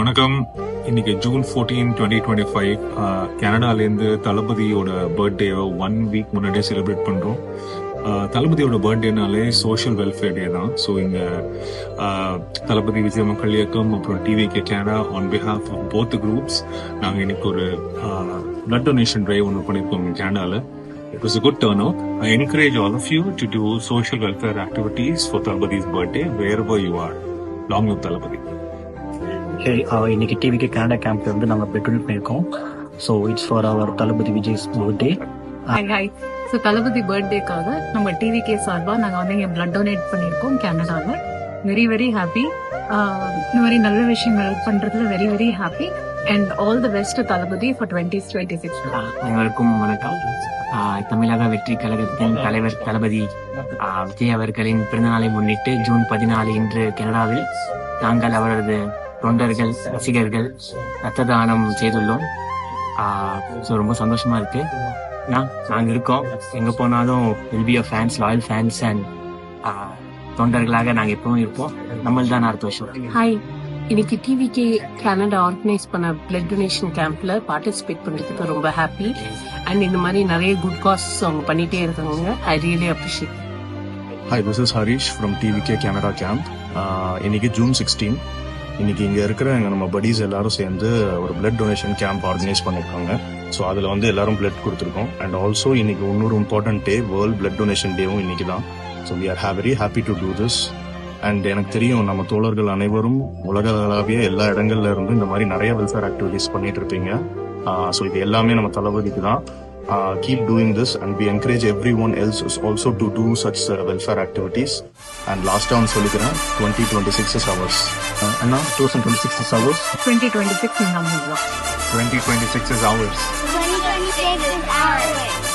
வணக்கம். இன்னைக்கு June fourteen twenty twenty five கனடாலேருந்து தளபதியோட பர்த்டேவை ஒன் வீக் முன்னாடியே செலிப்ரேட் பண்ணுறோம் தளபதியோட பர்த்டேனாலே சோஷியல் வெல்ஃபேர் டே தான். ஸோ இங்கே தளபதி விஜய் மக்கள் இயக்கம் அப்புறம் TVK Canada on behalf of both groups நாங்கள் இன்னைக்கு ஒரு பிளட் டொனேஷன் ட்ரைவ் ஒன்று பண்ணியிருக்கோம் கேனடாவில் it was good turnout I encourage all of you to do social welfare activities for Thalapathy's birthday where you are long with Thalapathy. Hey இன்னைக்கு டிவிக்கு Canada கேம்ப்ல வந்து நாங்கள் பெட்ரோல் பண்ணியிருக்கோம். So it's for our Thalapathy Vijay's birthday hi hi so Thalapathy பர்த்டேக்காக நம்ம TVK சார்பாக நாங்கள் வந்து இங்கே பிளட் டொனேட் பண்ணியிருக்கோம் கனடாவில் வெரி வெரி ஹாப்பி இந்த மாதிரி நல்ல விஷயங்கள் பண்ணுறதுல very very happy and all the best Thalapathy for twenty twenty six அனைவருக்கும் வணக்கம். ஆஹ் தமிழக வெற்றி கழகத்தின் தலைவர் தளபதி ஆஹ் விஜய் அவர்களின் பிறந்தநாளை முன்னிட்டு ஜூன் பதினாலு இன்று கனடாவில் நாங்கள் அவரது தொண்டர்கள் ரசிகர்கள் ரத்த தானம் செய்துள்ளோம். ஸோ ரொம்ப சந்தோஷமா இருக்கு. நான் நாங்கள் இருக்கோம். எங்க போனாலும் will be fans loyal fans and தொண்டர்களாக நாங்கள் எப்பவும் இருப்போம். நம்மள் தான் அடுத்த வருஷம் ஹாய் இன்னைக்கு டிவிகே கனடா ஆர்கனைஸ் பண்ண பிளட் டொனேஷன் கேம்ப்ல பார்ட்டிசிபேட் பண்றதுக்கு ரொம்ப ஹாப்பி அண்ட் இந்த மாதிரி நிறைய குட் காஸ் அவங்க பண்ணிட்டே இருக்காங்க. I really appreciate hi this is Harish from TVK Canada camp இன்னைக்கு ஜூன் சிக்ஸ்டீன் இன்னைக்கு இங்கே இருக்கிற எங்கள் நம்ம buddies எல்லாரும் சேர்ந்து ஒரு பிளட் டொனேஷன் கேம்ப் ஆர்கனைஸ் பண்ணியிருக்காங்க ஸோ அதில் வந்து எல்லாரும் பிளட் கொடுத்துருக்கோம். அண்ட் ஆல்சோ இன்னைக்கு இன்னொரு important day world blood donation டேவும் இன்னைக்கு தான். So we are very happy to do this and எனக்கு தெரியும் நம்ம தோழர்கள் அனைவரும் உலகளாவிய எல்லா இடங்கள்ல இருந்தும் இந்த மாதிரி நிறைய வெல்ஃபேர் ஆக்டிவிட்டிஸ் பண்ணிட்டு இருப்பீங்க. ஸோ இது எல்லாமே நம்ம தளபதிக்கு தான். Keep doing this and we encourage everyone else also to do such welfare activities and லாஸ்ட்டாக வந்து சொல்லிக்கிறேன் டுவெண்ட்டி டுவெண்ட்டி சிக்ஸ் ஹவர்ஸ் அண்ணா two thousand twenty six hours twenty twenty six நம்ம 2026 is ours. 2026 is ours.